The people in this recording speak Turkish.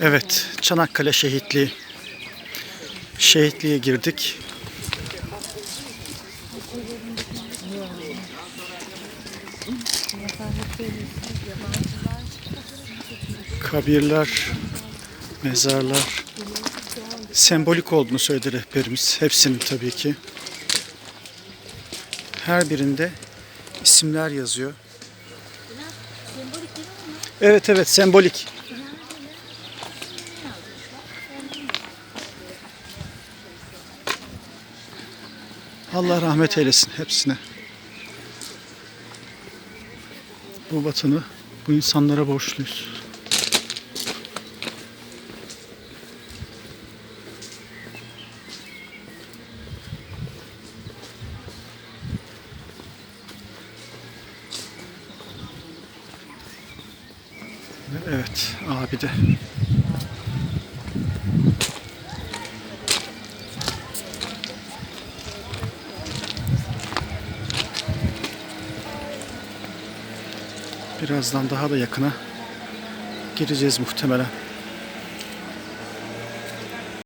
Evet, Çanakkale şehitliği. Şehitliğe girdik. Kabirler, mezarlar. Sembolik olduğunu söyledi rehberimiz. Hepsinin tabii ki. Her birinde isimler yazıyor. Evet evet sembolik. Allah rahmet eylesin hepsine. Bu vatanı bu insanlara borçluyuz. Evet abi de. Birazdan daha da yakına gireceğiz muhtemelen.